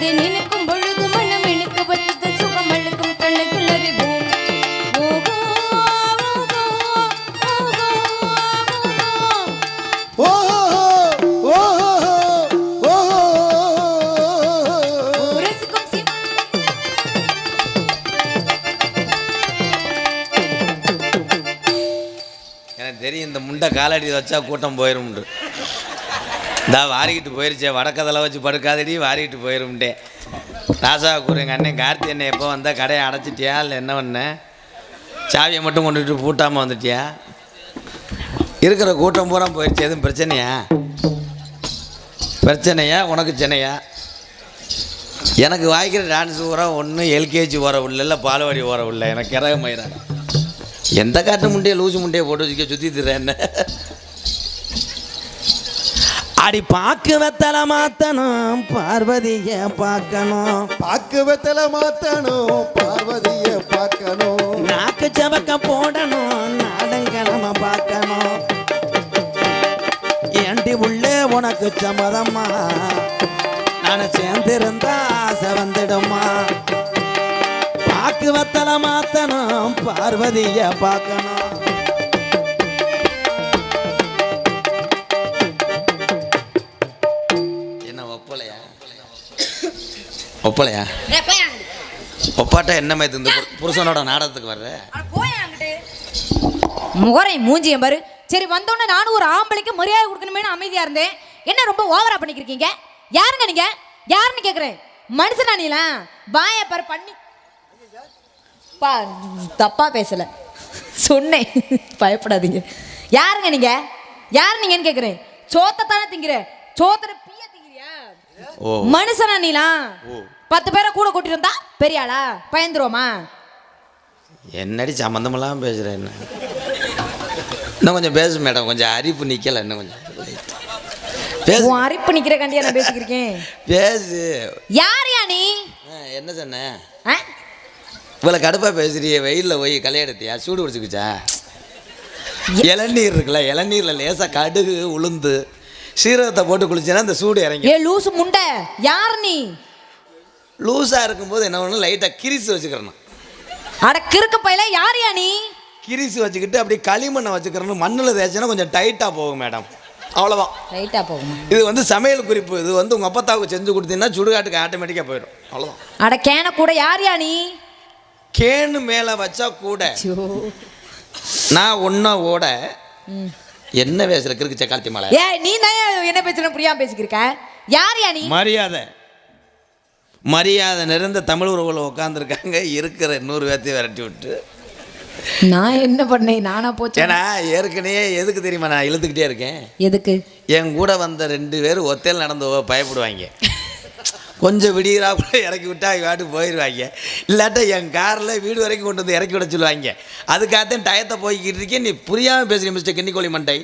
அது நினைக்கும் பொழுது மனம் சுகம் அழுக்கும் கண்ணுக்குள் அறிவோம். எனக்கு தெரியும் இந்த முண்டை காலடி வச்சா கூட்டம் போயிரும்ண்டு இந்தா வாரிக்கிட்டு போயிருச்சே. வடக்கதலை வச்சு படுக்காதடி வாரிக்கிட்டு போயிரும்ட்டே ராசா கூறு எங்கள் அண்ணன் கார்த்தி அண்ணன் எப்போ வந்தால் கடையை அடைச்சிட்டியா இல்லை என்ன பண்ண? சாவியை மட்டும் கொண்டுட்டு பூட்டாமல் வந்துட்டியா? இருக்கிற கூட்டம் பூரா போயிடுச்சு எதுவும் பிரச்சனையா? பிரச்சனையா? உனக்கு சென்னையா? எனக்கு வாய்க்கிற டான்ஸ் பூரா ஒன்று எல்கேஜி ஓர உள்ள இல்லை பால்வாடி ஓர உள்ள. எனக்கு இறக மயிரா. எந்த காட்டு முண்டையை லூசு முண்டையை போட்டு வச்சுக்க சுற்றி திறேன்னு அடி பாக்கு வெத்தல மாத்தணும் பார்வதிய பார்க்கணும். பாக்குவத்தில் மாத்தணும் பார்வதிய பார்க்கணும். நாக்கு சவக்க போடணும் நாடங்கிழம பார்க்கணும். ஏண்டி உள்ளே உனக்கு சம்மதம்மா? நான் சேர்ந்திருந்தா ஆசை வந்துடுமா பாக்கு வெத்தல மாத்தணும் பார்வதிய பார்க்கணும். ஒப்பலையா. ஒப்பாட்டா என்ன மாதிரி இந்த புரு- புருஷனோட நாடகத்துக்கு வர்ற? அட, போய் அங்கிட்டு. முகரை மூஞ்சியம் பாரு. சரி வந்தோடனே நானும் ஒரு ஆம்பளைக்கு மரியாதை கொடுக்கணுமேனு அமைதியா இருந்தேன். என்ன ரொம்ப ஓவரா பண்ணிக்கிறீங்க யாருங்க நீங்க? யாருன்னு கேக்குறேன். மனுஷனா நீலா? பாய பாரு பண்ணி. பா தப்பா பேசல. சொன்னேன். பயப்படாதீங்க. யாருங்க நீங்க? யார் நீங்கன்னு கேக்குறேன். சோத்தை தானே திங்கிற? ஓ மனுஷனா நீலா? பத்து பேரை கூட கூட்டிட்டு வந்தா பெரிய ஆளா? பயந்துருவோமா? என்னடி சம்மந்தமெல்லாம் பேசுகிறேன் என்ன? இன்னும் கொஞ்சம் பேசு மேடம் கொஞ்சம் அரிப்பு நிற்கல இன்னும் கொஞ்சம். பேசு. உன் அரிப்பு நிக்கிற கண்டியா நான் பேசிக்கிருக்கேன். பேசு. யார் யா நீ என்ன சொன்னேன் ஆ? இவ்வளோ கடுப்பாக பேசுறியே வெயிலில் போய் களை எடுத்தியா சூடு பிடிச்சிக்குச்சா இளநீர் இருக்குல்ல இளநீரில் லேசாக கடுகு உளுந்து. சீரகத்தை போட்டு குளிச்சேன்னா இந்த சூடு இறங்கி ஏ லூசு முண்டை யார் நீ? லூஸாக இருக்கும்போது என்ன பண்ணணும்? லைட்டாக கிரிசு வச்சுக்கிறணும். அட கிறுக்கு பையல யார் யா நீ? கிரிசு வச்சுக்கிட்டு அப்படியே களிமண்ணை வச்சுக்கிறணும். மண்ணில் தேய்ச்சினா கொஞ்சம் டைட்டாக போகும் மேடம். அவ்வளோதான் ரைட்டா போகுமா? இது வந்து சமையல் குறிப்பு. இது வந்து உங்கள் அப்பத்தாவுக்கு செஞ்சு கொடுத்தீங்கன்னா சுடுகாட்டுக்கு ஆட்டோமேட்டிக்காக போயிடும். அவ்வளோதான் அட கேன கூட யார் யா நீ? கேனு மேலே வச்சா கூட நான் ஒன்றா ஓட என்ன பேசுகிற கிறுக்கு சக்காலத்தி மலை? ஏ நீ தான் என்ன பேசுற புரியாம பேசிக்கிருக்க? யார் யா நீ? மரியாதை. மரியாதை நிறைந்த தமிழ் உறவுகள் உட்காந்துருக்காங்க இருக்கிற இன்னொரு பேர்த்தையும் விரட்டி விட்டு. நான் என்ன பண்ணேன்? நானா போச்சு ஏன்னா ஏற்கனவே எதுக்கு தெரியுமா நான் இழுத்துக்கிட்டே இருக்கேன்? எதுக்கு? என் கூட வந்த ரெண்டு பேர் ஒத்தையில் நடந்து பயப்படுவாங்க. கொஞ்சம் விடிகிறாப்புல இறக்கி விட்டா அவங்க போயிடுவாங்க இல்லாட்டா என் காரில் வீடு வரைக்கும் கொண்டு வந்து இறக்கி விட சொல்லுவாங்க. அதுக்காகத்தான் டயத்தை போய்கிட்டு இருக்கேன். நீ புரியாமல் பேசுகிறீங்க மிஸ்டர் கிண்ணிக்கோழி மண்டை.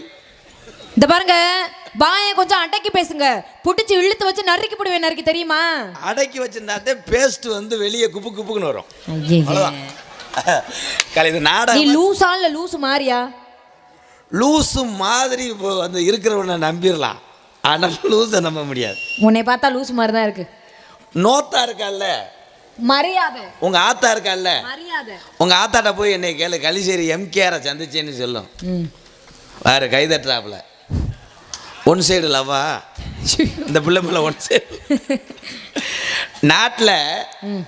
இந்த பாருங்க பாய கொஞ்சம் அடக்கி பேசுங்க. புடிச்சு இழுத்து வச்சு நறுக்கி போடுவேன் நறுக்கி தெரியுமா? அடக்கி வச்சிருந்தாத்தே பேஸ்ட் வந்து வெளியே குப்பு குப்புக்குன்னு வரும். ஐயே அவ்வளோதான் கலை இது நீ லூசா இல்ல லூசு மாறியா? லூசு மாதிரி வந்து இருக்கிறவனை நம்பிடலாம் ஆனால் லூஸை நம்ப முடியாது. உன்னை பார்த்தா லூசு மாதிரி தான் இருக்கு. நோத்தா இருக்கால்ல மரியாதை. உங்கள் ஆத்தா இருக்கால்ல மரியாதை. உங்கள் ஆத்தாட்ட போய் என்னை கேளு கலிசேரி எம்கேஆரை சந்திச்சேன்னு சொல்லும். வேறு கை தட்டுறாப்புல. ஒன் சைடு லவ்வா? இந்த பிள்ளை பிள்ளை ஒன் சைடு. நாட்டில்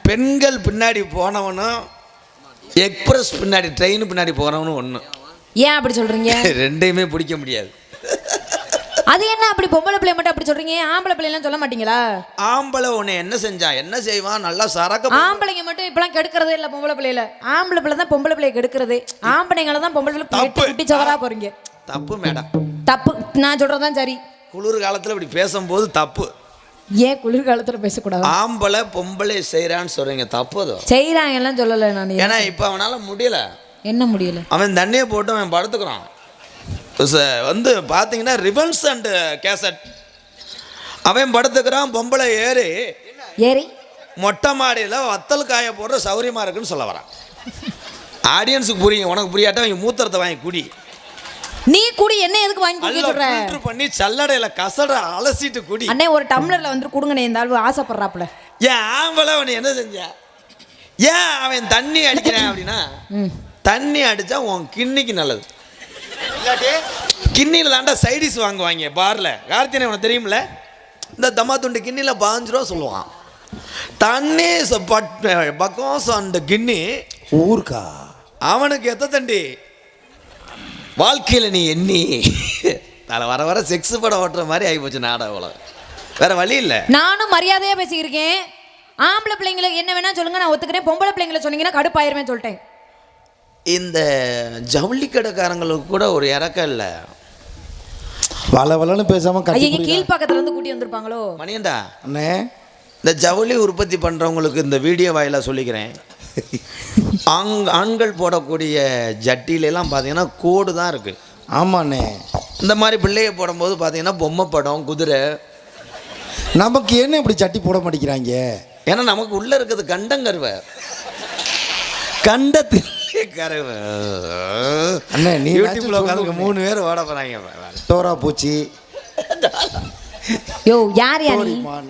பெண்கள் பின்னாடி போனவனும் எக்ஸ்பிரஸ் பின்னாடி ட்ரெயின் பின்னாடி போனவனும் ஒன்று ஏன் அப்படி சொல்றீங்க? ரெண்டையுமே பிடிக்க முடியாது. அது என்ன அப்படி பொம்பளை பிள்ளை மட்டும் அப்படி சொல்றீங்க? ஆம்பளை பிள்ளைலாம் சொல்ல மாட்டீங்களா? ஆம்பளை உன்னை என்ன செஞ்சான் என்ன செய்வான்? நல்லா சரக்க ஆம்பளைங்க மட்டும் இப்பெல்லாம் கெடுக்கிறதே இல்ல பொம்பளை பிள்ளைல ஆம்பளை பிள்ளை தான் பொம்பளை பிள்ளைய கெடுக்கிறது. ஆம்பளைங்களை தான் பொம்பளை பிள்ளை தப்பு. குட்டி சவரா போறீங்க. தப்பு மேடம். தப்பு. நான் சொல்றதுதான் சரி. குளிர் காலத்தில் இப்படி பேசும்போது தப்பு. ஏன் குளிர்காலத்துல பேசக்கூடாது? ஆம்பளை பொம்பளை செய்கிறான்னு சொல்கிறீங்க தப்பு அது. செய்யறாங்க எல்லாம் சொல்லல நான். ஏன்னா இப்போ அவனால் முடியல. என்ன முடியல? அவன் தண்ணியை போட்டு அவன் படுத்துக்கிறான். வந்து பார்த்தீங்கன்னா ரிபன்ஸ் அண்டு கேசட் அவன் படுத்துக்கிறான் பொம்பளை ஏறி ஏறி? மொட்டை மாடியில் வத்தல் காய போடுற சௌரியமாக இருக்குன்னு சொல்ல வரான். ஆடியன்ஸுக்கு புரியும். உனக்கு புரியாட்டா அவங்க மூத்திரத்தை வாங்கி குடி. நீ கூடி என்ன எதுக்கு வாங்கி குடிக்க நல்லா சொல்ற? ஃபில்டர் பண்ணி சல்லடையில் கசட அலசிட்டு குடி. அண்ணே ஒரு டம்ளர்ல வந்து கொடுங்கண்ணே இந்த ஆளு ஆசைப்படுறாப்புல. ஏன் ஆம்பளை அவனை என்ன செஞ்சா? ஏன் அவன் தண்ணி அடிக்கிறான் அப்படின்னா தண்ணி அடிச்சா உன் கிண்ணிக்கு நல்லது. கிண்ணியில் தாண்டா சைடிஸ் வாங்குவாங்க பாரில் கார்த்தினை உனக்கு தெரியுமில்ல இந்த தம்மா துண்டு கிண்ணியில் ரூபா சொல்லுவான். தண்ணி ச- பட்- பக்கம் அந்த கிண்ணி ஊர்க்கா. அவனுக்கு எத்த தண்டி? வாழ்க்கையில் நீ எண்ணி. தலை வர வர செக்ஸ் படம் ஓட்டுற மாதிரி ஆகிப்போச்சு நாடக உலகம் வேற வழி இல்லை. நானும் மரியாதையா பேசியிருக்கேன். ஆம்பளை பிள்ளைங்களுக்கு என்ன வேணா சொல்லுங்க நான் ஒத்துக்கிறேன். பொம்பளை பிள்ளைங்களை சொன்னீங்கன்னா கடுப்பாயிருவேன் சொல்லிட்டேன். இந்த ஜவுளி கடைக்காரங்களுக்கு கூட ஒரு இறக்கம் இல்லை. வள வளன்னு பேசாம கட்டி ஐயா. கீழ்ப்பாக்கத்துல இருந்து கூட்டி வந்திருப்பாங்களோ? மணியண்டா அண்ணே. இந்த ஜவுளி உற்பத்தி பண்ணுறவங்களுக்கு இந்த வீடியோ வாயிலாக சொல்லிக்கிறேன். ஆங் ஆண்கள் போடக்கூடிய ஜட்டிலெல்லாம் பார்த்தீங்கன்னா கோடு தான் இருக்குது ஆமாண்ணே. இந்த மாதிரி பிள்ளைய போடும்போது பார்த்தீங்கன்னா பொம்மை படம் குதிரை. நமக்கு என்ன இப்படி சட்டி போட மாட்டேங்கிறாங்க? ஏன்னா நமக்கு உள்ளே இருக்கிறது கண்டங்கருவை கண்டத்திலே கருவை அண்ணே, நீ யூடியூப்ல உட்காந்து. மூணு பேர் ஓட போகிறாங்க டோரா பூச்சி. யோ யார் யா நீ? டோரிமான்.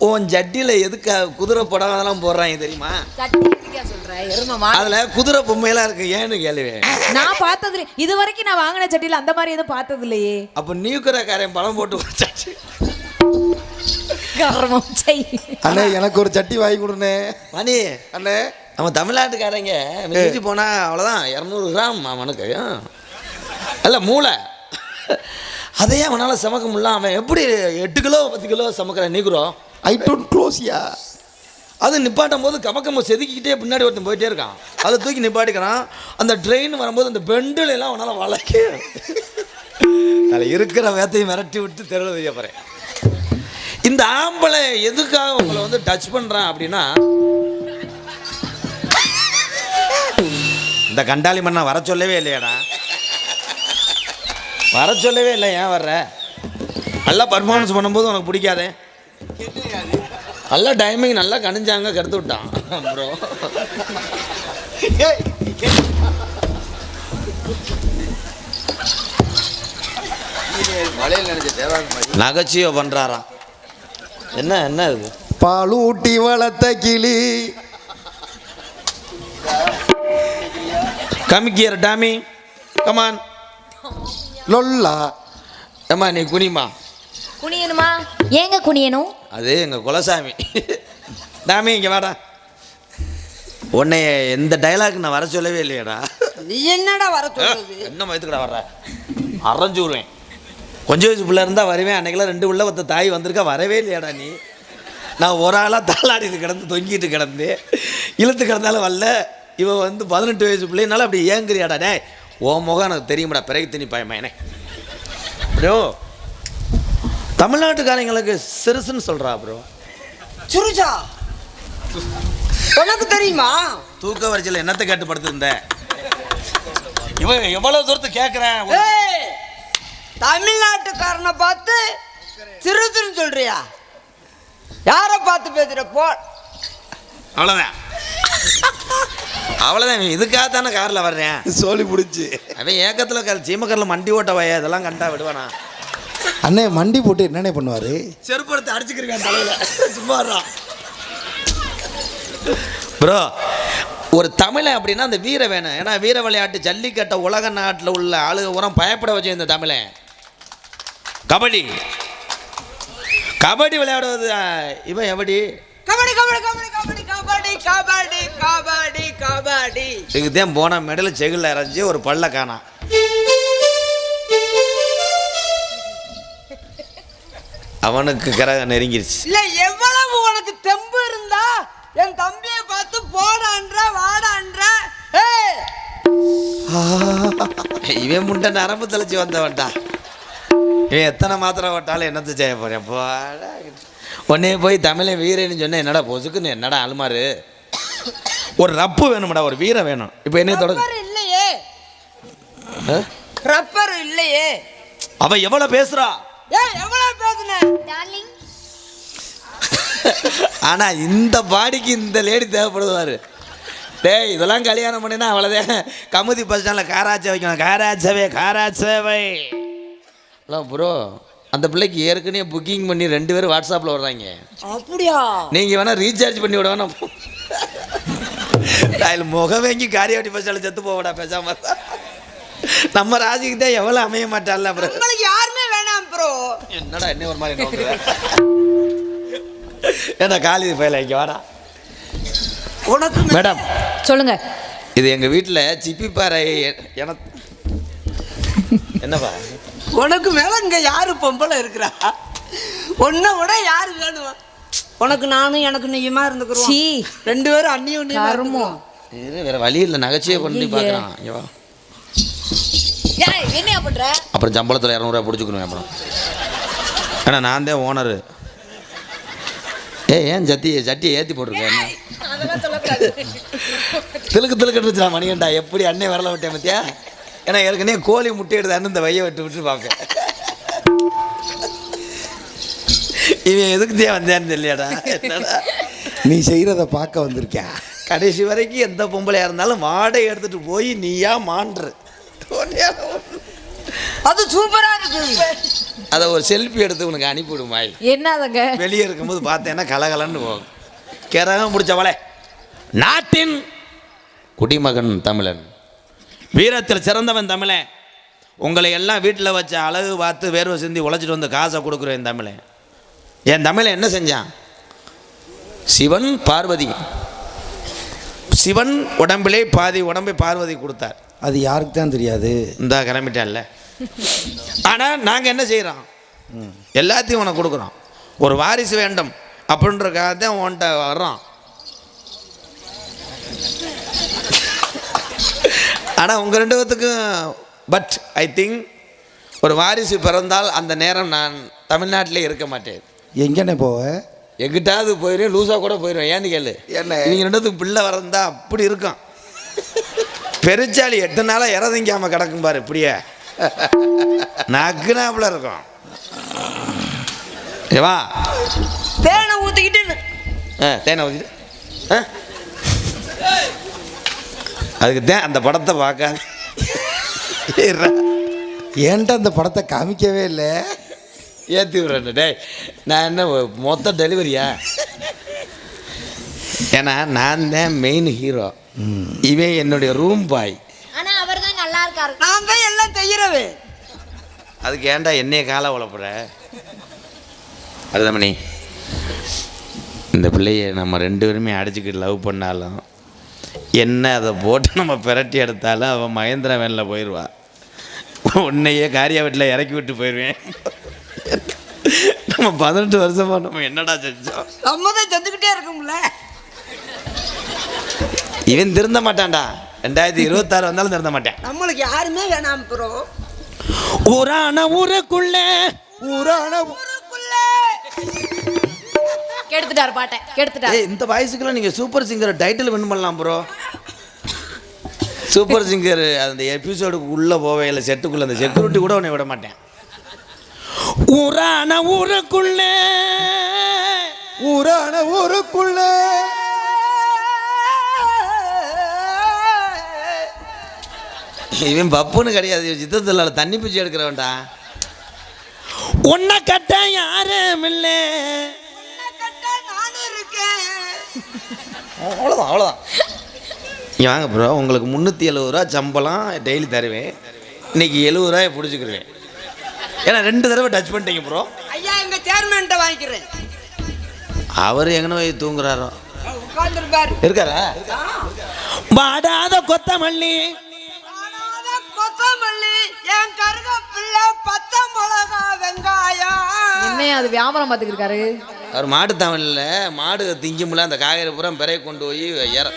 உன் ஜட்டியில் எதுக்கு குதிரை படம் அதெல்லாம் போடுறாங்க தெரியுமா. அதில் குதிரை பொம்மையெல்லாம் இருக்கு. ஏன்னு கேள்வி நான் பார்த்தது இல்ல. இது வரைக்கும் நான் வாங்கின சட்டியில அந்த மாதிரி எதுவும் பார்த்தது இல்லையே. அப்போ நியூக்கரக்காரன் படம் போட்டு வச்சாச்சு கர்மம் செய் அண்ணே எனக்கு ஒரு சட்டி வாங்கி கொடுண்ணே. மணி. அண்ணே. நம்ம தமிழ்நாட்டுக்காரங்க மிஞ்சி போனால் அவ்வளோதான் இரநூறு கிராம் அவனுக்கு. அல்ல மூளை. அதையே அவனால் சமைக்க முடியல. அவன் எப்படி எட்டு கிலோ பத்து கிலோ சமைக்கிறான்? நீக்குறோம் ஐ டோன்ட் க்ளோஸ்யா அது நிப்பாட்டும் போது கமக்கம்ம செதுக்கிக்கிட்டே பின்னாடி ஒருத்தன் போயிட்டே இருக்கான். அதை தூக்கி நிப்பாட்டிக்கிறான். அந்த ட்ரெயின் வரும்போது அந்த பெண்டில் எல்லாம் அவனால் வளர்க்க அதில் இருக்கிற வேத்தையும் மிரட்டி விட்டு தெருவில் வைய போகிறேன் இந்த ஆம்பளை எதுக்காக உங்களை வந்து டச் பண்ணுறான் அப்படின்னா இந்த கண்டாளி மண்ணை வர சொல்லவே இல்லையாடா? வர சொல்லவே இல்லை ஏன் வர்ற? நல்லா பர்ஃபார்மன்ஸ் பண்ணும்போது உனக்கு பிடிக்காதே? நல்லா டைமிங் நல்லா கணிஞ்சாங்க கருத்து விட்டான். ப்ரோ நகைச்சுவை பண்ணுறாராம் என்ன என்ன இது? பாலூட்டி வளர்த்த கிளி கமிக்கியர் டாமி கமான் லொல்லா. ஏம்மா நீ குனிமா. குனியணுமா? ஏங்க குனியணும்? அது எங்கள் குலசாமி. டாமி இங்கே வாடா. உன்னை எந்த டைலாக் நான் வர சொல்லவே இல்லையாடா. நீ என்னடா வர சொல்றது? என்ன மயத்துக்கடா வர்ற? அரைஞ்சு விடுவேன். கொஞ்சம் வயசு பிள்ளை இருந்தால் வருவேன். அன்னைக்கெல்லாம் ரெண்டு உள்ள ஒருத்த தாய் வந்திருக்கா. வரவே இல்லையாடா நீ. நான் ஒரு ஆளாக தாளாடிட்டு கிடந்து தொங்கிட்டு கிடந்து இழுத்து கிடந்தாலும் வரல. இவன் வந்து பதினெட்டு வயசு பிள்ளைனால அப்படி ஏங்குறியாடா டே ஓ முகம் எனக்கு தெரியுமாடா பிறகு திணி பயமாயனே ப்ரோ தமிழ்நாட்டுக்காரங்களுக்கு சிறுசுன்னு சொல்கிறா ப்ரோ சுருஜா உனக்கு தெரியுமா? தூக்க வரிசையில் என்னத்தை கேட்டு படுத்திருந்த இவன் எவ்வளோ தூரத்து கேட்குறேன் தமிழ்நாட்டுக்காரனை பார்த்து சிறுசுன்னு சொல்றியா? யாரை பார்த்து பேசுற? போ. அவ்வளோதான் அவ்வளோதான் இதுக்காக தானே காரில் வர்றேன். சோழி பிடிச்சி. அவன் ஏக்கத்தில் கல் சீமக்கரில் மண்டி ஓட்ட வய இதெல்லாம் கண்டா விடுவானா? அண்ணே மண்டி போட்டு என்னண்ணே பண்ணுவாரு? செருப்பு எடுத்து அடிச்சுக்கிறேன் தலையில். சும்மா ப்ரோ ஒரு தமிழன் அப்படின்னா அந்த வீர வேணும் ஏன்னா வீர விளையாட்டு ஜல்லிக்கட்டை உலக நாட்டில் உள்ள ஆளுக உரம் பயப்பட வச்ச இந்த தமிழன் கபடி. கபடி விளையாடுவது இவன் எப்படி கபடி கபடி கபடி கபடி கபடி கபடி கபடி கபடி. இதுதான் போன மெடல் செகில் இறஞ்சி ஒரு பல்ல காணாம் அவனுக்கு கிரகம் நெருங்கிருச்சு. இல்ல எவ்வளவு உனக்கு தெம்பு இருந்தா என் தம்பியை பார்த்து போடான்ற வாடான்ற. இவன் முண்டை நரம்பு தெளிச்சு வந்தவன்டா. இவன் எத்தனை மாத்திரை ஓட்டாலும் என்னத்தை செய்ய போறேன்? போடா. உடனே போய் தமிழை வீரன்னு சொன்னேன் என்னடா பொசுக்குன்னு? என்னடா அலுமாரு ஒரு ரப்பு வேணும்டா ஒரு வீரம் வேணும். இப்போ என்ன ரப்பர் இல்லையே. ரப்பர் இல்லையே. அவ எவ்வளோ பேசுறா? ஏய் எவ்வளவு பேசுன? ஆனா இந்த பாடிக்கு இந்த லேடி தேவைப்படுவார். டேய் இதெல்லாம் கல்யாணம் பண்ணினா அவ்வளோதான் கமுதி பஸ் ஸ்டாண்டில் காராச்சை வைக்கணும் காராச்சவே காராச்சவை. ப்ரோ அந்த பிள்ளைக்கு ஏற்கனவே புக்கிங் பண்ணி ரெண்டு பேரும் வாட்ஸ்அப்பில் வர்றாங்க. அப்படியா? நீங்கள் வேணால் ரீசார்ஜ் பண்ணி விட வேணாம். அதில் முகம் வாங்கி காரியாட்டி பஸ்ஸால் செத்து போவடா பேசாம. நம்ம ராசிக்கு தான் எவ்வளோ அமைய மாட்டான்ல அப்புறம். உங்களுக்கு யாருமே வேணாம் ப்ரோ என்னடா என்ன ஒரு மாதிரி நோக்குற? ஏடா காலி பயில இங்கே வாடா. உனக்கு மேடம். சொல்லுங்க. இது எங்கள் வீட்டில் சிப்பி பாறை எனக்கு என்னப்பா? உனக்கு மேல இங்க யாரு பொம்பளை இருக்கிறா? உன்னை விட யாரு வேணும்? உனக்கு நானும் எனக்கு நீயுமா இருந்துக்கிறோம். சீ. ரெண்டு பேரும் அண்ணியும் இருந்துக்குறோம். இது வேற வழி இல்லை. நகைச்சுவை பண்ணி. பார்க்குறான். என்னையா பண்ற? அப்புறம் சம்பளத்தில் இரநூறுவா பிடிச்சிக்கணும் அப்புறம். ஏன்னா நான் தான் ஓனரு ஏ ஏன் சத்தி சட்டியை ஏற்றி போட்டிருக்கேன் அதெல்லாம் சொல்லக்கூடாது. திலுக்கு திலுக்கு இருந்துச்சா மணிகண்டா எப்படி அண்ணே வரல விட்டேன் பத்தியா? ஏன்னா ஏற்கனவே கோழி முட்டை எடுத்து இந்த வைய விட்டு விட்டு பார்ப்பேன். இவன் எதுக்கு தான் வந்தேன்னு தெரியலடா. என்னடா? நீ செய்கிறத பார்க்க வந்திருக்கேன். கடைசி வரைக்கும் எந்த பொம்பளையா இருந்தாலும் வாடகை எடுத்துட்டு போய் நீயா மான்று. அது சூப்பரா இருக்கு. அதை ஒரு செல்ஃபி எடுத்து உனக்கு அனுப்பிவிடும்? மாய் என்னதுங்க? வெளியே இருக்கும்போது பார்த்தேன்னா கலகலன்னு போகும். கிரகம் பிடிச்சவளே நாட்டின் குடிமகன் தமிழன். வீரத்தில் சிறந்தவன் தமிழன் உங்களை எல்லாம் வீட்டில் வச்ச அழகு பார்த்து வேர்வை சிந்தி உழைச்சிட்டு வந்து காசை கொடுக்குறேன் தமிழன் என் தமிழன் என்ன செஞ்சான்? சிவன் பார்வதி. சிவன் உடம்பிலே பாதி உடம்பை பார்வதி கொடுத்தார். அது யாருக்கு தான் தெரியாது. இந்த கிளம்பிட்டான்ல. ஆனால் நாங்கள் என்ன செய்கிறோம் எல்லாத்தையும் உனக்கு கொடுக்குறோம். ஒரு வாரிசு வேண்டும் அப்படின்றக்காக தான் உன்கிட்ட வர்றோம். ஆனால் உங்கள் ரெண்டு பேத்துக்கும் பட் ஐ திங்க் ஒரு வாரிசு பிறந்தால் அந்த நேரம் நான் தமிழ்நாட்டிலே இருக்க மாட்டேன். எங்கண்ணே போவ? எங்கிட்டாவது போயிடுவேன் லூஸாக கூட போயிடுவேன் ஏன்னு கேளு. என்ன? நீங்கள் ரெண்டுத்துக்கு பிள்ளை வரந்தா அப்படி இருக்கும். பெருச்சாளி எட்டு நாளாக இறதிங்காம கிடக்கும் பாரு இப்படியே. நக்குனாப்புல இருக்கும். ஏவா தேனை ஊத்திக்கிட்டு ஆ தேனை ஊற்றிட்டு ஆ. அதுக்கு தான் அந்த படத்தை பார்க்காது. ஏன்ட்ட அந்த படத்தை காமிக்கவே இல்லை? ஏற்றி விட்றேன் டேய் நான் என்ன மொத்த டெலிவரியா ஏன்னா நான் தான் மெயின் ஹீரோ இவன் என்னுடைய ரூம் பாய் ஆனா அவர் தான் நல்லா இருக்காரு. நான் தான் எல்லாம் செய்யறவே அதுக்கு ஏன்டா என்னைய காலை உழப்புற? அருதமணி இந்த பிள்ளைய நம்ம ரெண்டு பேருமே அடிச்சுக்கிட்டு லவ் பண்ணாலும் என்ன அதை போட்டு நம்ம பிரட்டி எடுத்தாலும் அவன் மகேந்திர வேனில் போயிடுவா உன்னையே காரியா வீட்டில் இறக்கி விட்டு போயிடுவேன் நம்ம பதினெட்டு வருஷமா நம்ம என்னடா செஞ்சோம்? நம்ம தான் செஞ்சுக்கிட்டே இருக்கும்ல. இவன் திருந்த மாட்டான்டா. ரெண்டாயிரத்தி இருபத்தாறு வந்தாலும் திருந்த மாட்டேன். நம்மளுக்கு யாருமே வேணாம் ப்ரோ. ஊரான ஊருக்குள்ள ஊரான ஊருக்குள்ள கெடுத்துட்டாரு பாட்டை கெடுத்துட்டாரு. ஏய் இந்த வயசுக்குலாம் நீங்க சூப்பர் சிங்கர் டைட்டில் வின் பண்ணலாம் ப்ரோ சூப்பர் சிங்கர் அந்த எபிசோடுக்கு உள்ளே போவே இல்லை செட்டுக்குள்ளே அந்த செக்யூரிட்டி கூட உன்னை விட மாட்டேன். ஊரான ஊருக்குள்ள ஊரான ஊருக்குள்ள இவன் பப்புன்னு கிடையாது இவன் சித்தத்தில் தண்ணி பிச்சை எடுக்கிறவன்டா. உன்னை கட்ட யாரும் இல்லை. அவ்வளோதான் அவ்வளோதான் இங்கே வாங்க ப்ரோ உங்களுக்கு முந்நூற்றி எழுபது ரூபா சம்பளம் டெய்லி தருவேன். இன்னைக்கு எழுபது ரூபாயை பிடிச்சிக்கிருவேன். ஏன்னா ரெண்டு தடவை டச் பண்ணிட்டீங்க ப்ரோ ஐயா எங்க சேர்மன்ட்ட வாங்கிக்கிறேன். அவர் எங்கன போய் தூங்குறாரோ? இருக்காரா? வாடாத கொத்தமல்லி. கொத்தமல்லி. கருகப்பிள்ளை பச்சை மிளகா வெங்காயம். என்னையா அது வியாபாரம் பார்த்துக்கிட்டு இருக்காரு அவர் மாட்டு தமிழில் மாடு திங்கும்ல அந்த காய்கறி பூரா பிறைய கொண்டு போய் இற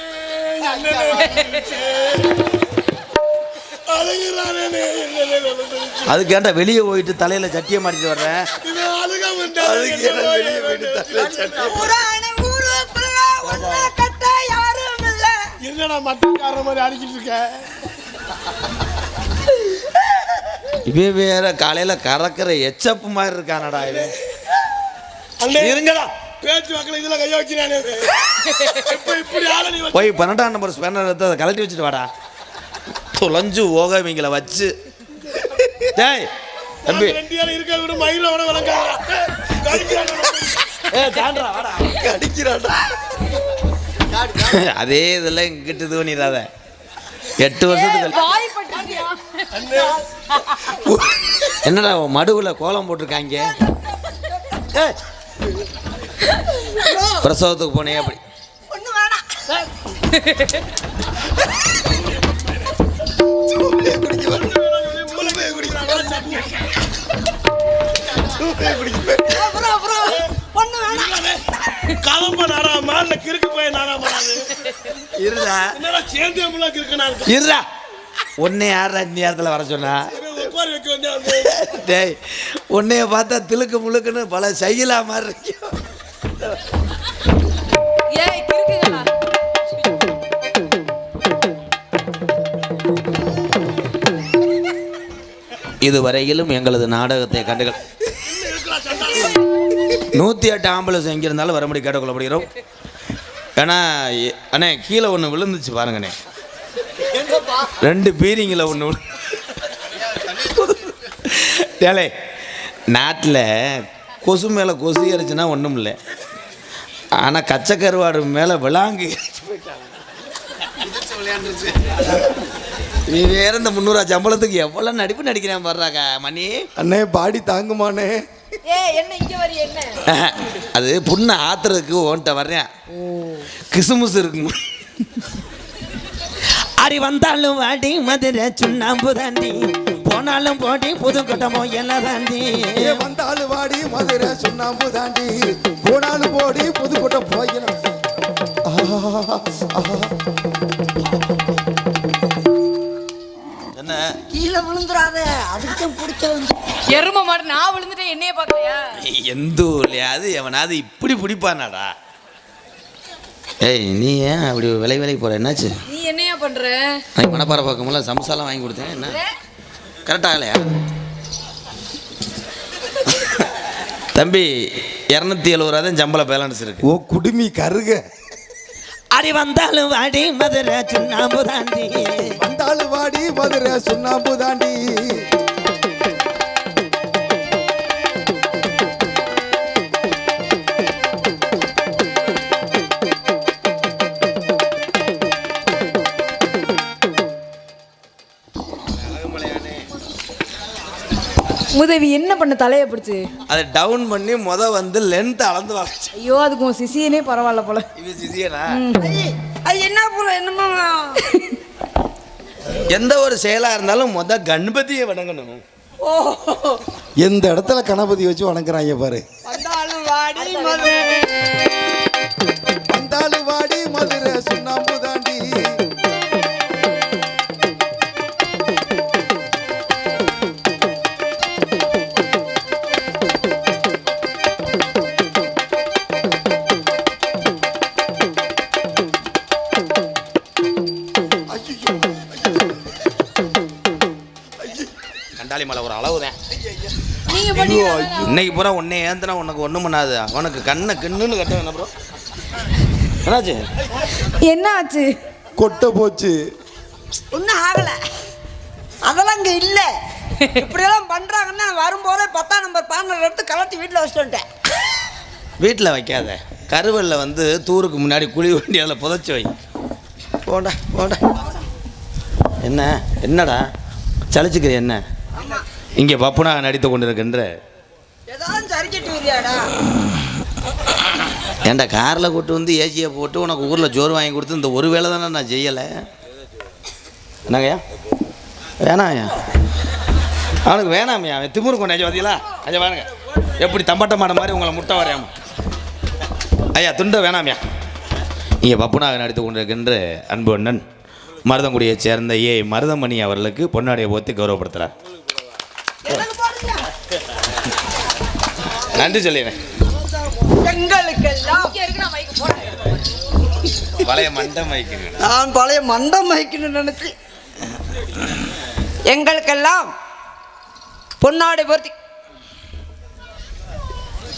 அதுக்கேண்டா வெளியே போயிட்டு தலையில் சட்டியை மாட்டிட்டு வர்றேன் என்னடா மட்டக்காரன் மாதிரி அடிக்கிட்டு இருக்க? இவன் வேற காலையில கறக்கிற எச்சப்பு மாதிரி இருக்கானடா இவன். இருங்கடா. பேச்சு வாக்கில் இதுல கைய வைக்கிறானே இப்ப இப்படி ஆள நீ வச்சு- போய் பன்னெண்டாம் நம்பர் ஸ்பேனர் எடுத்து அதை கழட்டி வச்சுட்டு வாடா. தொலைஞ்சு ஓக இவங்கள வச்சு. டேய் தம்பி. இருக்க விட மயில விட அடிக்கிறாடா அதே இதெல்லாம் இங்கிட்டு இது பண்ணிடாத. எட்டு வருஷத்துக்கு என்னடா மடுவுல கோலம் போட்டிருக்காங்க. பிரசவத்துக்கு போனே அப்படி? ஒண்ணு வேணாம். அப்புறம் அப்புறம். ஒண்ணு வேணாம். கலம்ப நாராமா இல்ல கிறுக்கு போய் நாராமா அது. இருடா. என்னடா சேர்ந்து எல்லாம் கிறுக்கு நான் இருடா. உன்னை யாரா இந்த நேரத்தில் வர சொன்னா? டேய் உன்னைய பார்த்தா திலுக்கு முழுக்குன்னு பல செய்யலா மாதிரி இருக்கு. ஏய் கிறுக்குங்களா இதுவரையிலும் எங்களது நாடகத்தை கண்டுகள் நூற்றி எட்டு ஆம்புலன்ஸ் எங்கே இருந்தாலும் வரும்படி கேட்டுக்கொள்ளப்படுகிறோம் ஏன்னா அண்ணே கீழே ஒன்று விழுந்துச்சு பாருங்கண்ணே. ரெண்டு பீரிங்கில் ஒன்று ஏலே நாட்டில் கொசு மேலே கொசு ஏறிச்சுன்னா ஒன்றும் இல்லை. ஆனால் கச்சை கருவாடு மேலே விளாங்கு நீ வேற இந்த முந்நூறுவா சம்பளத்துக்கு எவ்வளோ நடிப்பு நடிக்கிறேன் பாடுறாக்கா மணி அண்ணே பாடி தாங்குமானே ஏய் என்ன இங்க வரி என்ன? அது புண்ணை ஆத்துறதுக்கு ஓன்ட்ட வர்றேன். கிசுமுசு இருக்குமா அடி வந்தாலும் வாடி மதுரை சுண்ணாம்பு தாண்டி போனாலும் போடி புதுக்கோட்டமோ எல்லாம் தாண்டி ஏ வந்தாலும் வாடி மதுரை சுண்ணாம்பு தாண்டி போனாலும் போடி புதுக்கோட்டை போய்க்கலாம் என்ன கீழே விழுந்துடாத அதுக்கு பிடிச்ச வந்து எரும மாடு நான் விழுந்துட்டேன் என்னைய பார்க்கலையா? எந்த ஊர்லையாவது எவனாவது இப்படி பிடிப்பானாடா. ஏய் நீ ஏன் அப்படி விலை விலை போற? என்னாச்சு? நீ என்னையா பண்ற? நான் மணப்பாறை பார்க்கும்போது சம்சாலாம் வாங்கி கொடுத்தேன். என்ன? கரெக்டாக இல்லையா? தம்பி இரநூத்தி எழுபது ரூபா தான் சம்பள பேலன்ஸ் இருக்கு. ஓ குடுமி கருக. அடி வந்தாலும் வாடி மதுரை சுண்ணாம்பு தாண்டி வாடி மதுரை சுண்ணாம்பு தாண்டி. உதவி என்ன பண்ண தலைய பிடிச்சு? அதை டவுன் பண்ணி முத வந்து லென்த் அளந்து வாங்க ஐயோ அதுக்கு உன் சிசியனே பரவாயில்ல போல. இது சிசியனா? அது என்ன பூரா என்னமோ எந்த ஒரு செயலா இருந்தாலும் முத கணபதியை வணங்கணும். எந்த இடத்துல கணபதி வச்சு வணங்குறாங்க பாரு. வந்தாலும் வாடி மதுரை சுண்ணாம்பு இன்னைக்கு பூரா உன்னை ஏந்தனா உனக்கு ஒன்றும் பண்ணாது. அவனுக்கு கண்ணை கிண்ணுன்னு கட்ட என்ன ப்ரோ என்னாச்சு? என்ன ஆச்சு கொட்டை போச்சு. ஒன்றும் ஆகலை. அதெல்லாம் இங்கே இல்லை. இப்படியெல்லாம் பண்ணுறாங்கன்னா வரும்போதே பத்தாம் நம்பர் பானல் எடுத்து கலட்டி வீட்டில் வச்சுட்டு வந்துட்டேன். வீட்டில் வைக்காத. கருவல்ல வந்து தூருக்கு முன்னாடி குழி வண்டி அதில் புதைச்சி வை. போடா போடா. என்ன? என்னடா? சலிச்சுக்கிற என்ன? இங்கே பப்புனாக நடித்து கொண்டிருக்கின்ற சரிக்கிட்டு காரில் கூட்டு வந்து ஏசியை போட்டு உனக்கு ஊரில் ஜோறு வாங்கி கொடுத்து இந்த ஒரு வேளை தானே நான் செய்யலை? என்னங்கய்யா? வேணாம்யா அவனுக்கு வேணாமையா? அவன் திமுரு கொண்டாச்சு பார்த்தீங்களா ஐயா பாருங்க. எப்படி தம்பட்ட மாட மாதிரி உங்களை முட்டை வரையாம. ஐயா துண்டை வேணாமையா? இங்கே பப்புனாக நடித்து கொண்டிருக்கின்ற அன்பு அண்ணன் மருதங்குடியைச் சேர்ந்த ஏ. மருதமணி அவர்களுக்கு பொன்னாடியை போத்தி கௌரவப்படுத்துகிறார் நன்றி சொல்லிடுறேன் பழைய மண்டம் நான் பழைய மண்டம் வைக்கணும்னு நினைச்சு. எங்களுக்கெல்லாம் பொன்னாடை பொருத்தி.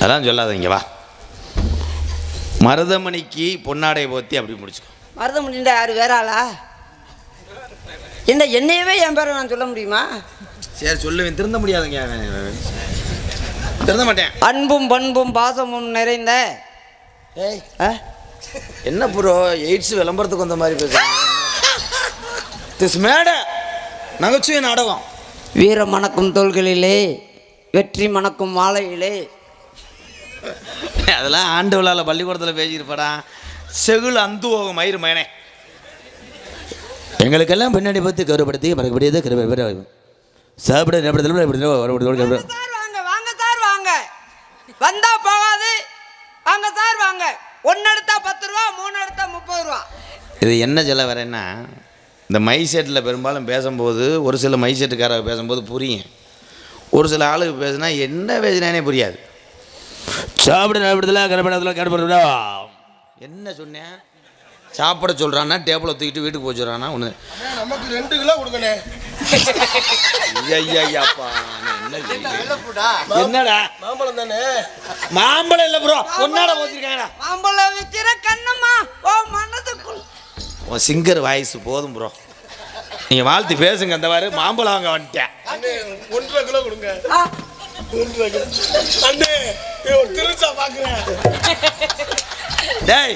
அதான் சொல்லாதீங்க வா. மருதமணிக்கு பொன்னாடை போத்தி அப்படி முடிச்சுக்கோ. மருத முடிந்த யாரு வேற ஆளா? என்ன என்னையவே என் பேரை நான் சொல்ல முடியுமா? சரி சொல்லுவேன். திருந்த முடியாதுங்க திருந்த மாட்டேன் அன்பும் பண்பும் பாசமும் நிறைந்த ஏய். ஆ? என்ன ப்ரோ எய்ட்ஸ் விளம்பரத்துக்கு வந்த மாதிரி பேசுறீங்க திஸ் மேட நகைச்சுவை நாடகம். வீர மணக்கும் தோள்களிலே வெற்றி மணக்கும் மாலையிலே அதெல்லாம் ஆண்டு விழாவில் பள்ளிக்கூடத்தில் பேசியிருப்படா. செகுல் அந்து மயிர் மயனே எங்களுக்கெல்லாம் பின்னாடி பற்றி கருப்படுத்தி மறக்கப்படியது கருப்பை சாப்பிட நேரத்தில் சார் வாங்க வாங்க சார் வாங்க வந்தா போகாது. வாங்க சார் வாங்க. ஒன்று எடுத்தா பத்து ரூபா மூணு எடுத்தா முப்பது ரூபா. இது என்ன சொல்ல வரேன்னா இந்த மை செட்டில் பெரும்பாலும் பேசும்போது ஒரு சில மை செட்டுக்காரங்க பேசும்போது புரியும். ஒரு சில ஆளுக்கு பேசுனா என்ன பேசுனானே புரியாது. சாப்பிட நேரத்தில் கருப்படத்தில் கருப்படா என்ன சொன்னேன்? சாப்பிட சொல்கிறான்னா டேபிளை தூக்கிட்டு வீட்டுக்கு போய் சொல்கிறானா ஒன்று நமக்கு ரெண்டு கிலோ கொடுங்கண்ணே. ஐயாப்பா? என்னடா? மாம்பழம் தானே? மாம்பழம் இல்லை ப்ரோ பொன்னாட போச்சிருக்காங்கடா மாம்பழம் விற்கிற கண்ணம்மா. ஓ மனதுக்குள். உன் சிங்கர் வாய்ஸ் போதும் ப்ரோ நீங்கள் வாழ்த்து பேசுங்க அந்த மாதிரி மாம்பழம் வாங்க வந்துட்டேன். அண்ணே ஒன்றரை கிலோ கொடுங்க. ஒன்றரை கிலோ. அண்ணே நீ ஒரு திருச்சா பாக்குறேன். டேய்.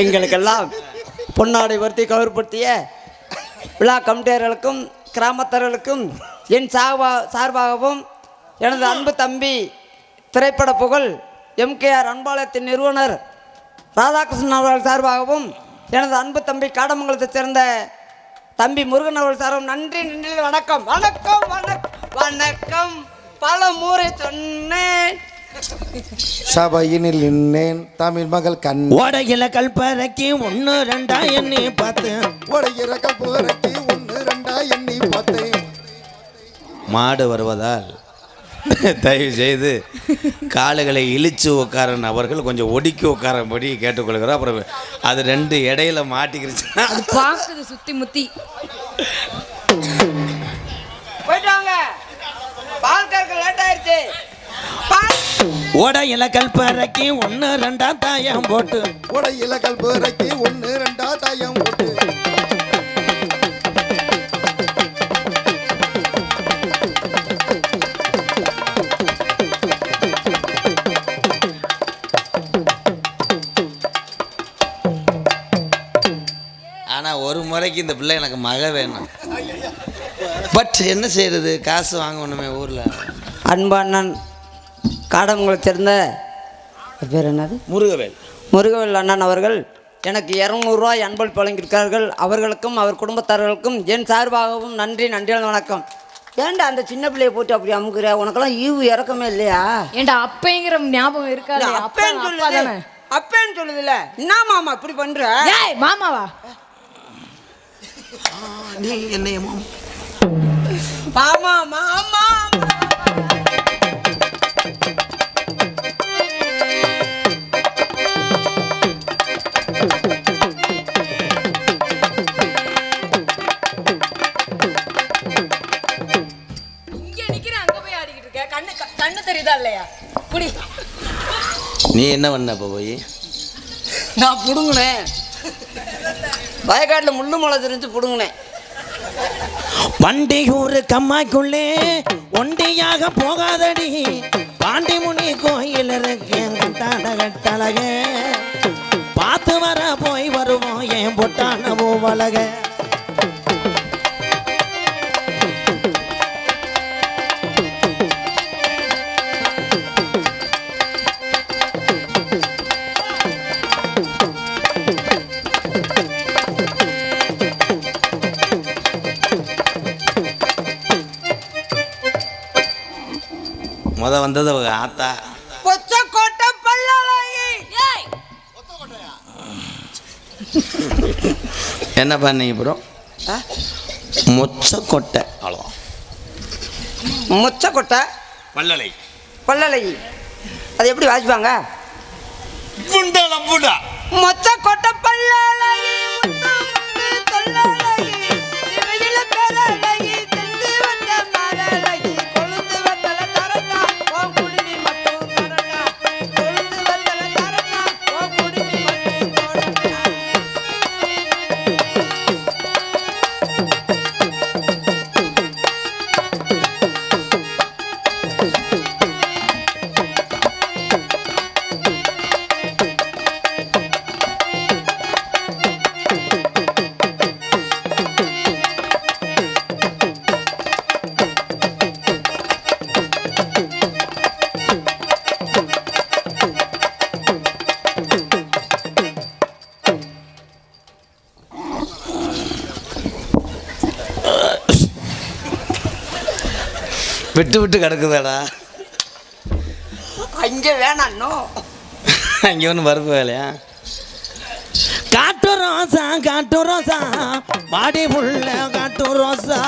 எங்களுக்கெல்லாம் பொன்னாடை வருத்தி கவர்படுத்திய விழா கமிட்டியர்களுக்கும் கிராமத்தர்களுக்கும் என் சார்பா சார்பாகவும் எனது அன்பு தம்பி திரைப்பட புகழ் எம்கேஆர் அன்பாலயத்தின் நிறுவனர் ராதாகிருஷ்ணன் அவர்கள் சார்பாகவும் எனது அன்பு தம்பி காடமங்கலத்தைச் சேர்ந்த தம்பி முருகன் அவர்கள் சார்பாகவும் நன்றி நன்றி வணக்கம் வணக்கம் வணக்கம் வணக்கம். பல முறை சொன்னேன். சபையினில் நின்னேன் தமிழ் மகள் கண். ஓடையில கல்பறைக்கு ஒன்று ரெண்டா எண்ணி பார்த்து உடையிற கல்புரட்டி ஒன்று ரெண்டா எண்ணி பார்த்தேன். மாடு வருவதால் தயவு செய்து காலுகளை இழிச்சு உட்கார நபர்கள் கொஞ்சம் ஒடுக்கி உட்காரபடி கேட்டுக்கொள்கிறோம். அப்புறம் அது ரெண்டு இடையில மாட்டிக்கிருச்சுன்னா அது பாக்குது சுத்தி முத்தி. போயிட்டு வாங்க பால் கறக்க லேட் ஆயிடுச்சு பால். ஓடையில கல்பறைக்கு ஒன்று ரெண்டா தாயம் போட்டு. உடையில கல்புரட்டி ஒன்று ரெண்டா தாயம் போட்டு. இந்த பிள்ளை எனக்கு மக வேணும். பட் என்ன செய்யறது காசு வாங்கணுமே ஊரில். அன்பு அண்ணன் காடமங்கலை சேர்ந்த அவர் பேர் என்னது? முருகவேல். முருகவேல் அண்ணன் அவர்கள் எனக்கு இரநூறுவாய் அன்பளிப்பு வழங்கியிருக்கிறார்கள் அவர்களுக்கும் அவர் குடும்பத்தார்களுக்கும் என் சார்பாகவும் நன்றி நன்றி வணக்கம். ஏன்டா அந்த சின்ன பிள்ளைய போட்டு அப்படி அமுக்குற? உனக்கெல்லாம் ஈவு இறக்கமே இல்லையா? ஏன்டா அப்பங்கிற ஞாபகம் இருக்காது. அப்பா அப்பேன்னு அப்பா சொல்லுது. அப்பேன்னு சொல்லுதுல்ல. என்ன மாமா இப்படி பண்ற? ஏய் மாமாவா? நீ என்னைய மாமா மாமா நீ என்ன பண்ண இப்போ போய்? நான் புடுங்கினேன். வயக்காட்டில் முள்ளு மலை தெரிஞ்சு புடுங்கினேன். வண்டியூர் கம்மாய்க்குள்ளே ஒண்டியாக போகாதடி. பாண்டிமுனி கோயில் இருக்கேன் பார்த்து வர போய் வருவோம் ஏன் பொட்டான பூவலகை முத வந்தது அவங்க ஆத்தா. பொச்ச கோட்டை பல்லாயி ஏய்! என்ன பண்ணீங்க ப்ரோ மொச்ச கொட்டை அவ்வளோ முச்ச கொட்டை பல்லலை. பல்லலை. அது எப்படி வாசிப்பாங்க? புண்டலம் புண்டா மொச்ச கொட்டை விட்டு விட்டு கிடக்குதாடா. அங்கே வேணாண்ணோ அங்கே ஒன்று பருப்பு வேலையா? காட்டு ரோசா காட்டு ரோசா. மாடி புள்ள காட்டு ரோசா.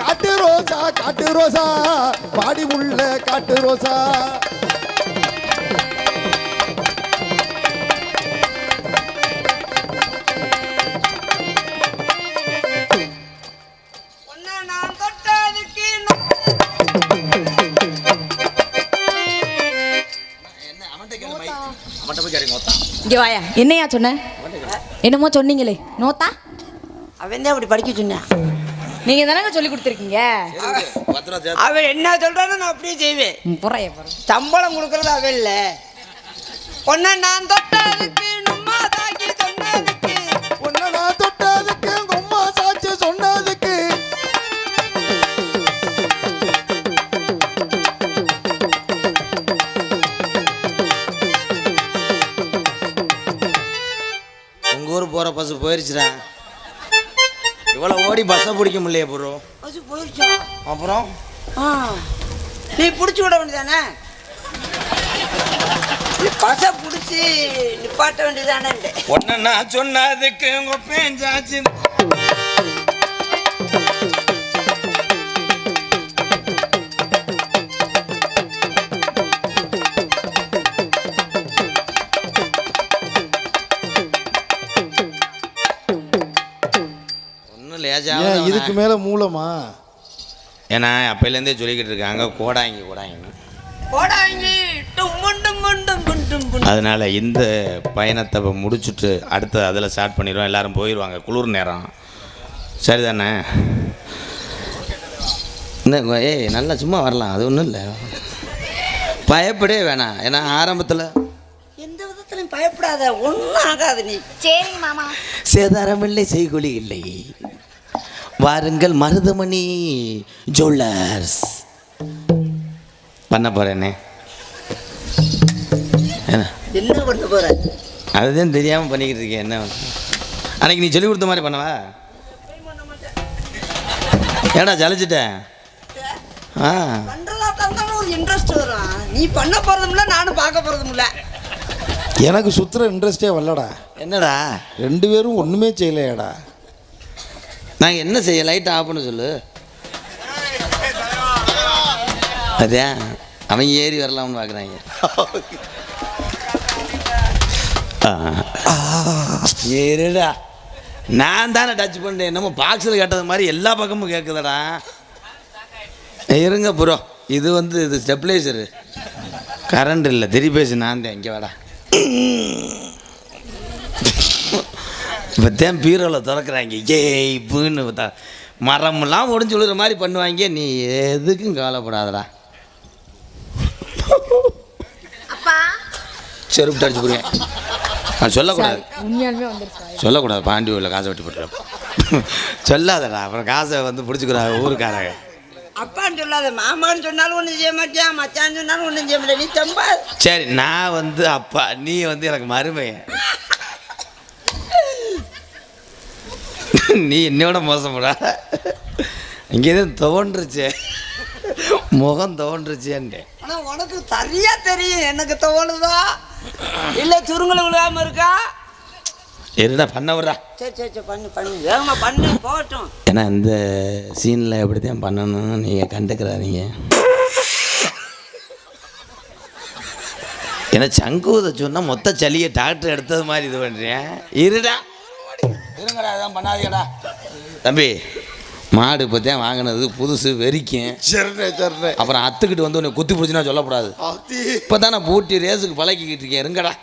காட்டு ரோசா காட்டு ரோசா. பாடி உள்ள காட்டு ரோசா. இங்க வாயா. என்னையா சொன்ன? என்னமோ சொன்னீங்களே. நோத்தா? அவன் தான் அப்படி படிக்க சொன்னான் நீங்க தானங்க சொல்லி கொடுத்துருக்கீங்க? அவன் என்ன சொல்றானோ நான் அப்படியே செய்வேன். புறைய சம்பளம் கொடுக்கறது அவன் இல்ல. ஒன்ன நான் நம்மா போகிற பஸ் போயிருச்சுடா. இவ்வளோ ஓடி பஸ்ஸை பிடிக்க முடியலையே ப்ரோ பசு போயிடுச்சா அப்புறம்? நீ பிடிச்சி விட வேண்டியதானே? நீ பசை பிடிச்சி நிப்பாட்ட வேண்டியதானே? ஒன்று நான் சொன்னதுக்கு உங்கள் பேஞ்சாச்சு. ஒன்றும் லேசாக ஏன் இதுக்கு மேல மூலமா? ஏன்னா அப்பையிலேருந்தே சொல்லிக்கிட்டு இருக்காங்க கோடாங்கி. கோடாங்கி போடாங்கி டும் டும் டும் டும் டும் அதனால் இந்த பயணத்தை இப்ப முடிச்சுட்டு அடுத்து அதில் ஸ்டார்ட் பண்ணிடுவோம். எல்லாரும் போயிடுவாங்க குளிர் நேரம். சரிதானே? இந்த ஏய் நல்லா சும்மா வரலாம் அது ஒன்றும் இல்லை. பயப்படவே வேணாம். ஏன்னா ஆரம்பத்தில் எந்த விதத்துலையும் பயப்படாத ஒன்றும் ஆகாது நீ. சரிங்க மாமா. சேதாரமில்லை செய்கொலி இல்லை. வாருங்கள் மருதமணி ஜுவல்லர்ஸ் பண்ண போகிறேனே என்ன? பண்ண போற? அதுதான் தெரியாமல் பண்ணிக்கிட்டு இருக்கேன். என்ன? அன்னைக்கு நீ சொல்லி கொடுத்த மாதிரி பண்ணவா? ஏடா ஜலிச்சிட்டேன் ஆ. இன்ட்ரெஸ்ட் வரும். நீ பண்ண போறதும் இல்ல நானும் பார்க்க போறதும் இல்ல. எனக்கு சுத்துற இன்ட்ரெஸ்டே வரலடா. என்னடா? ரெண்டு பேரும் ஒண்ணுமே செய்யலையாடா. நாங்கள் என்ன செய்ய லைட்டை ஆஃப் பண்ண சொல்லு. அதே அவன் ஏறி வரலாம்னு பார்க்குறாங்க ஏறுடா. நான் தானே டச் பண்ணேன் என்னமோ பாக்ஸில் கேட்டது மாதிரி எல்லா பக்கமும் கேட்குதடா இருங்க ப்ரோ இது வந்து இது ஸ்டெப்லைசரு கரண்ட் இல்லை. திருப்பி பேசு நான் தான் இங்கே வாடா. இப்போ தான் பீரோவில் திறக்கிறாங்க. ஏய் புன்னு பார்த்தா மரமெல்லாம் ஒடிஞ்சு விழுற மாதிரி பண்ணுவாங்க. நீ எதுக்கும் கவலைப்படாதடா. செருப்பு அடிச்சு போடுங்க. நான் சொல்லக்கூடாது. உண்மையாலுமே வந்துருச்சு சொல்லக்கூடாது. பாண்டி ஊரில் காசை வெட்டி போட்டுருவோம் சொல்லாதடா. அப்புறம் காசை வந்து பிடிச்சிக்கிறாங்க ஊருக்காரங்க. அப்பான்னு சொல்லாத. மாமான்னு சொன்னாலும் ஒன்றும் செய்ய மாட்டியா? மச்சான்னு சொன்னாலும் ஒன்றும் செய்ய மாட்டேன் நீ தம்பா. சரி நான் வந்து அப்பா நீ வந்து எனக்கு மருமையன். நீ என்னோட மோசம்டா. இங்கே எதுவும் தோன்றுச்சே முகம் தோன்றுச்சேன்ட்டு ஆனா உனக்கு சரியா தெரியும். எனக்கு தோணுதா இல்ல சுருங்கல் விழுகாம இருக்கா? இருடா பண்ண விட்றா. சரி சரி சரி பண்ணு பண்ணு. வேகமா பண்ணு போகட்டும். ஏன்னா இந்த சீனில் எப்படி தான் பண்ணணும்னு நீங்கள் கண்டுக்கிறாதீங்க. ஏன்னா சங்கூத சொன்னால் மொத்த சளியை டாக்டர் எடுத்தது மாதிரி இது பண்ணுறேன் இருடா. இருங்கடா அதான் பண்ணாதீங்கடா. தம்பி மாடு இப்போ தான் வாங்கினது புதுசு வெறிக்கும். சரிண்ணே சரிண்ணே. அப்புறம் அத்துக்கிட்டு வந்து உன்னை குத்தி பிடிச்சின்னா சொல்லக்கூடாது அத்தி. இப்போ தானே பூட்டி ரேஸுக்கு பழக்கிக்கிட்டு இருக்கேன். இருங்கடா.